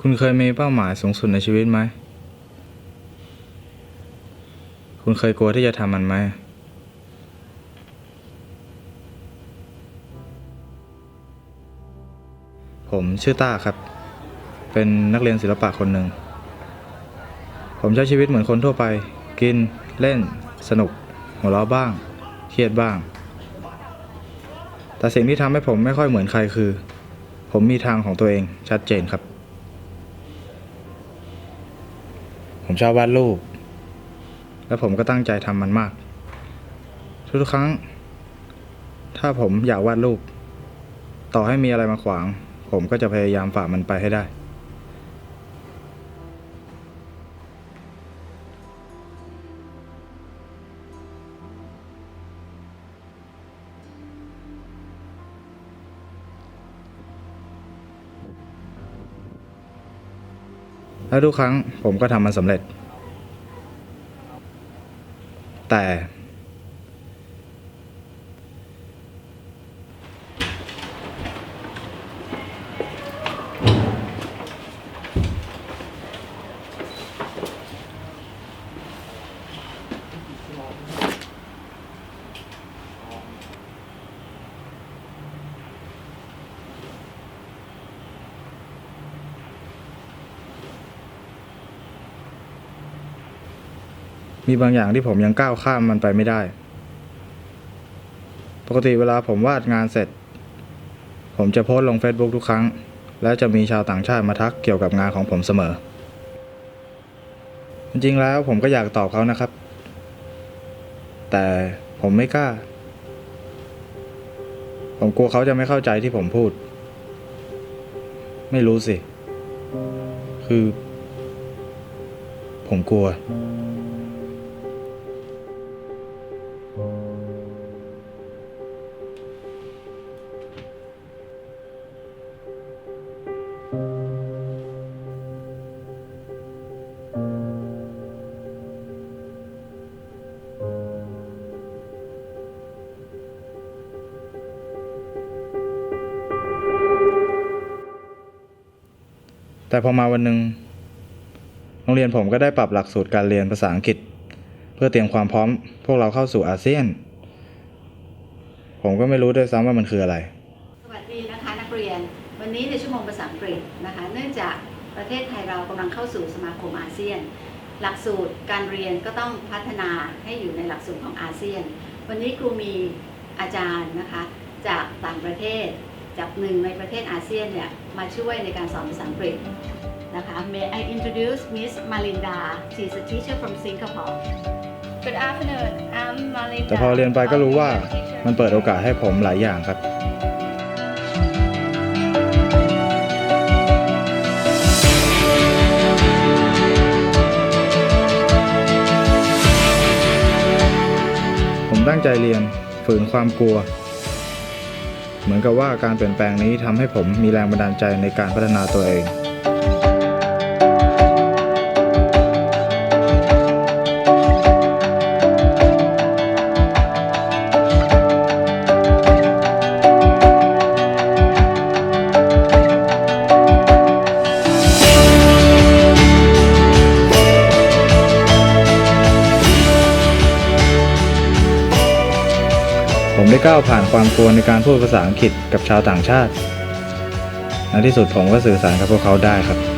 คุณเคยมีเป้าหมายสูงสุดในชีวิตไหม คุณเคยกลัวที่จะทำมันไหม ผมชื่อต้าครับ เป็นนักเรียนศิลปะคนหนึ่ง ผมใช้ชีวิตเหมือนคนทั่วไป กิน เล่น สนุก หัวเราะบ้าง เครียดบ้าง แต่สิ่งที่ทำให้ผมไม่ค่อยเหมือนใครคือ ผมมีทางของตัวเองชัดเจนครับ ผม ชอบวาดรูป และผมก็ตั้งใจทำมันมาก ทุกๆครั้ง ถ้าผมอยากวาดรูป ต่อให้มีอะไรมาขวาง ผมก็จะพยายามฝ่ามันไปให้ได้ และทุกครั้งผมก็ทำมันสำเร็จ แต่ มีบางอย่างที่ผมยังก้าวข้ามมันไปไม่ได้ ปกติเวลาผมวาดงานเสร็จ ผมจะโพสต์ลง Facebook ทุกครั้ง และจะมีชาวต่างชาติมาทักเกี่ยวกับงานของผมเสมอ จริงๆแล้วผมก็อยากตอบเขานะครับ แต่ผมไม่กล้า ผมกลัวเขาจะไม่เข้าใจที่ผมพูด ไม่รู้สิ คือ ผมกลัว แต่พอมาวันหนึ่งโรงเรียนผมก็ได้ปรับหลักสูตรการเรียนภาษาอังกฤษ เพื่อเตรียมความพร้อมพวกเราเข้าสู่อาเซียน ผมก็ไม่รู้ด้วยซ้ำว่ามันคืออะไร สวัสดีนะคะนักเรียน วันนี้ในชั่วโมงภาษาอังกฤษนะคะ เนื่องจากประเทศไทยเรากำลังเข้าสู่สมาคมอาเซียน หลักสูตรการเรียนก็ต้องพัฒนาให้อยู่ในหลักสูตรของอาเซียน วันนี้ครูมีอาจารย์นะคะจากต่างประเทศ จากหนึ่งในประเทศอาเซียนเนี่ยมาช่วยในการสอนภาษาอังกฤษนะคะ May I introduce Miss Malinda She's a teacher from Singapore Good afternoon. I'm Malinda. แต่พอเรียนไปก็รู้ว่ามันเปิดโอกาสให้ผมหลายอย่างครับ ใจเรียน ฝืนความกลัว เหมือนกับว่าการเปลี่ยนแปลงนี้ทำให้ผมมีแรงบันดาลใจในการพัฒนาตัวเอง ได้ก้าวผ่านความกลัวในการพูดภาษาอังกฤษกับชาวต่างชาติในที่สุดผมก็สื่อสารกับพวกเขาได้ครับ